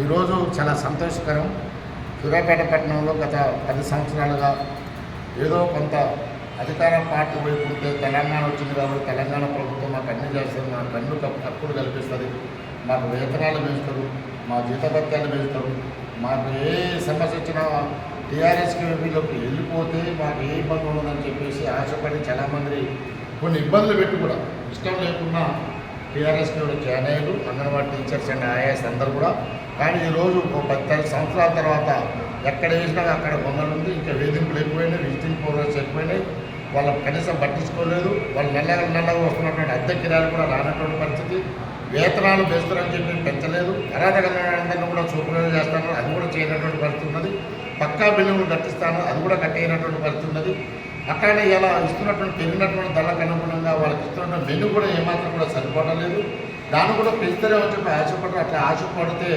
ఈరోజు చాలా సంతోషకరం. సూర్యాపేట పట్టణంలో గత పది సంవత్సరాలుగా ఏదో కొంత అధికార పార్టీ వైపు ఉంటే తెలంగాణ వచ్చింది కాబట్టి తెలంగాణ ప్రభుత్వం మాకు అన్ని చేస్తుంది. మాకు అన్ని తప్పుడు కల్పిస్తుంది. మాకు వేతనాలు పెంచుతారు. మా జీతభత్యాలు పెంచుతారు. మాకు ఏ సమస్య వచ్చినా టీఆర్ఎస్కి వీళ్ళకి వెళ్ళిపోతే మాకు ఏ ఇబ్బంది ఉండదని చెప్పేసి ఆశపడి చాలామంది కొన్ని ఇబ్బందులు పెట్టి కూడా ఇష్టం లేకుండా టీఆర్ఎస్ కూడా జాయిన్ అయ్యారు అంగన్వాడీ టీచర్స్ అండ్ ఐఏఎస్ అందరూ కూడా కానీ ఈరోజు ఒక పది సంవత్సరాల తర్వాత ఎక్కడ వేసినా అక్కడ బొమ్మలు ఉంది ఇంకా వేధింపులు ఎక్కువైనాయి విజిటింగ్ ప్రోగ్రెస్ ఎక్కువైనాయి. వాళ్ళ కనీసం పట్టించుకోలేదు వాళ్ళు నెల నెలగా వస్తున్నటువంటి అద్దె కిరాలు కూడా రానటువంటి పరిస్థితి. వేతనాలు పెంచుతారని చెప్పి పెంచలేదు. అరాధకందరినీ కూడా చూపులు చేస్తాను అది కూడా చేయనటువంటి పరిస్థితి ఉన్నది. పక్కా బిల్లులు కట్టిస్తాను అది కూడా కట్టేయనటువంటి పరిస్థితి ఉన్నది. అట్లానే ఇలా ఇస్తున్నటువంటి పెరిగినటువంటి ధరలకు అనుగుణంగా వాళ్ళకి ఇస్తున్నటువంటి మెను కూడా ఏమాత్రం కూడా సరిపడలేదు. లేదు దాన్ని కూడా పెంచుతారేమని చెప్పి ఆశపడరు అట్లా ఆశపడితే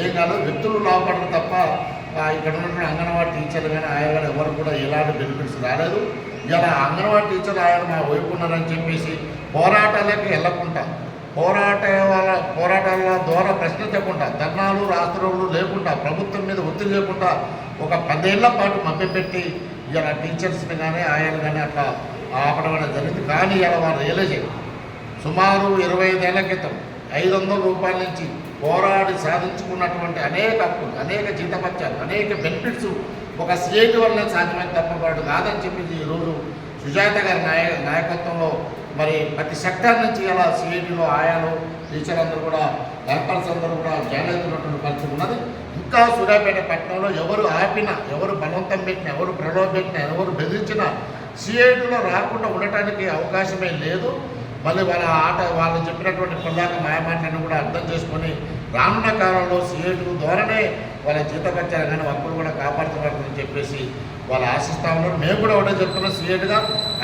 ఏం కాదు వ్యక్తులు లాభపడరు తప్ప ఇక్కడ ఉన్నటువంటి అంగన్వాడీ టీచర్లు కానీ ఆయన కానీ ఎవరు కూడా ఎలాంటి బెనిఫిట్స్ రాలేదు. ఇలా అంగన్వాడీ టీచర్లు ఆయన మా వైపు ఉన్నారని చెప్పేసి పోరాటాలకు వెళ్ళకుండా పోరాట వాళ్ళ పోరాటాల ద్వారా ప్రశ్నించకుండా ధర్నాలు రాష్ట్రాలు లేకుండా ప్రభుత్వం మీద ఒత్తిడి లేకుండా ఒక పదేళ్ళ పాటు మభ్యపెట్టి ఇలా టీచర్స్ని కానీ ఆయన కానీ అట్లా ఆపడం అనేది జరిగింది. కానీ ఇలా వారు రియలైజ్ సుమారు ఇరవై ఐదేళ్ళ క్రితం ఐదు వందల రూపాయల నుంచి పోరాడి సాధించుకున్నటువంటి అనేక హక్కులు అనేక జీతపత్యాలు అనేక బెనిఫిట్స్ ఒక స్టేట్ వల్ల సాధ్యమైన తప్పపాటు కాదని చెప్పి ఈరోజు సుజాత గారి నాయ నాయకత్వంలో మరి ప్రతి సెక్టార్ నుంచి ఇలా సిఐటిలో ఆయాలు టీచర్ అందరూ కూడా హెల్పర్స్ అందరూ కూడా జాయిన్ అవుతున్నటువంటి పరిస్థితి ఉన్నది. ఇంకా సూర్యాపేట పట్టణంలో ఎవరు ఆపినా ఎవరు బలవంతం పెట్టినా ఎవరు ప్రలోభపెట్టినా ఎవరు బెదిరించినా సిఐటీలో రాకుండా ఉండటానికి అవకాశమే లేదు. మళ్ళీ వాళ్ళ ఆట వాళ్ళు చెప్పినటువంటి ప్రధాన మాయమాటలను కూడా అర్థం చేసుకొని రానున్న కాలంలో సిఐటీ ద్వారానే వాళ్ళ జీతపత్యాలు కానీ హక్కులు కూడా కాపాడుతున్నట్టు చెప్పేసి వాళ్ళు ఆశిస్తా ఉన్నారు. మేము కూడా ఒకటే చెప్తున్నాం సిఐటీగా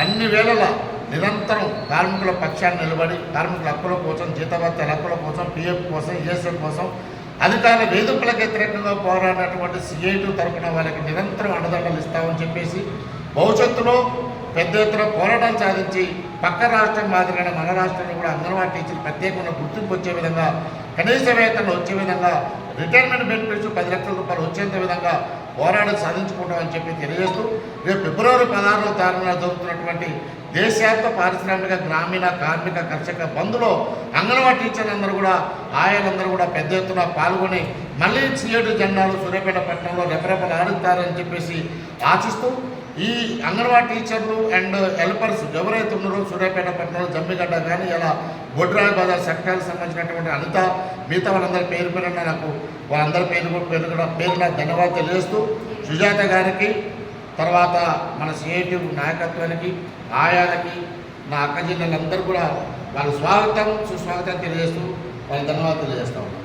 అన్ని వేళలా నిరంతరం కార్మికుల పక్షాన్ని నిలబడి కార్మికుల హక్కుల కోసం జీతభత్యాల హక్కుల కోసం పిఎఫ్ కోసం ఏఎస్ఎఫ్ కోసం అధికారుల వేధింపులకు వ్యతిరేకంగా పోరాడినటువంటి సిఐటి తరపున వాళ్ళకి నిరంతరం అండదండలు ఇస్తామని చెప్పేసి భవిష్యత్తులో పెద్ద ఎత్తున పోరాటం సాధించి పక్క రాష్ట్రం మాదిరిగా మన రాష్ట్రంలో కూడా అంగన్వాడీ టీచర్లు ప్రత్యేకంగా గుర్తింపు వచ్చే విధంగా కనీస వేతనం వచ్చే విధంగా రిటైర్మెంట్ బెనిఫిట్స్ పది లక్షల రూపాయలు వచ్చేంత విధంగా పోరాటం సాధించుకుంటామని చెప్పి తెలియజేస్తూ రేపు ఫిబ్రవరి పదహారవ తారీఖున జరుగుతున్నటువంటి దేశాంత పారిశ్రామిక గ్రామీణ కార్మిక కర్షక బంధులో అంగన్వాడీ టీచర్లందరూ కూడా ఆయనందరూ కూడా పెద్ద ఎత్తున పాల్గొని మళ్ళీ సీఎడు జెండాలు సూర్యాపేట పట్టణంలో రెపరెపలు ఆడుతారని చెప్పేసి ఆశిస్తూ ఈ అంగన్వాడీ టీచర్లు అండ్ హెల్పర్స్ ఎవరైతే ఉన్నారో సూర్యాపేట పట్టణంలో జమ్మిగడ్డ కానీ ఇలా బొడ్రాయి బజార్ సెక్టార్కి సంబంధించినటువంటి అనిత మిగతా వాళ్ళందరి పేరు పేరున నాకు వాళ్ళందరి పేరు పేరు కూడా ధన్యవాదాలు తెలియజేస్తూ సుజాత గారికి తర్వాత మన సిఐటి నాయకత్వానికి ఆయాలకి నా అక్క జిల్లాలందరూ కూడా వాళ్ళ స్వాగతం సుస్వాగతం తెలియజేస్తూ వాళ్ళ ధన్యవాదాలు తెలియజేస్తా ఉన్నాను